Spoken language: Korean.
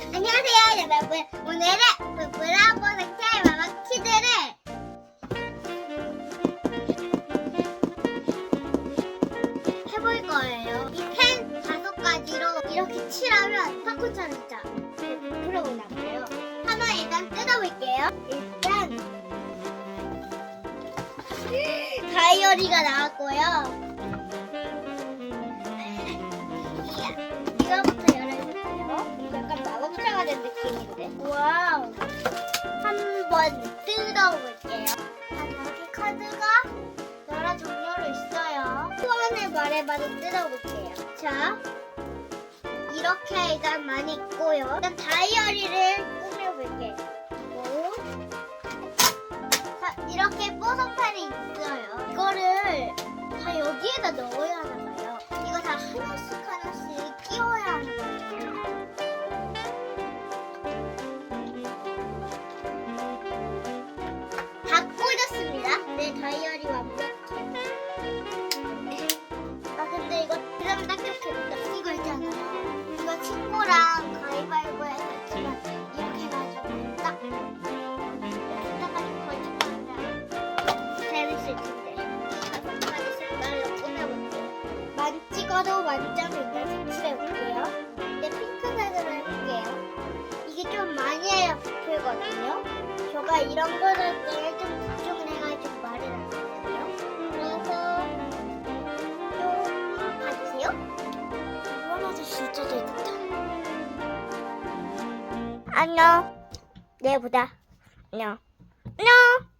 안녕하세요 여러분. 오늘은 브라보넥트 마마 키즈를 해볼 거예요. 이 펜 다섯 가지로 이렇게 칠하면 팝콘처럼 진짜 풀어오나고요. 하나 일단 뜯어볼게요. 일단 다이어리가 나왔고요 된 느낌인데. 와우. 한번 뜯어볼게요. 아, 여기 카드가 여러 종류로 있어요. 소원을 말해봐도 뜯어볼게요. 자, 이렇게 일단 많이 있고요. 일단 다이어리를 꾸며볼게요. 오. 자, 이렇게 뽀송판이 있어요. 친구랑 가위바위보 해서 했지만 이렇게 해가지고 딱 이렇게 따가지고 걸쭉하면 재밌을 텐데. 가지 색깔로 꾸며볼게요. 만 찍어도 만점을 일단 색칠해볼게요. 이제 핑크색으로 해볼게요. 이게 좀 많이 해야 부풀거든요. 제가 이런 거를 좀 집중을 해가지고 말을 안 했거든요. 그래서 좀 봐주세요. 이번에도 진짜 재밌다. 안녕. 내일 보자. 안녕. 안녕.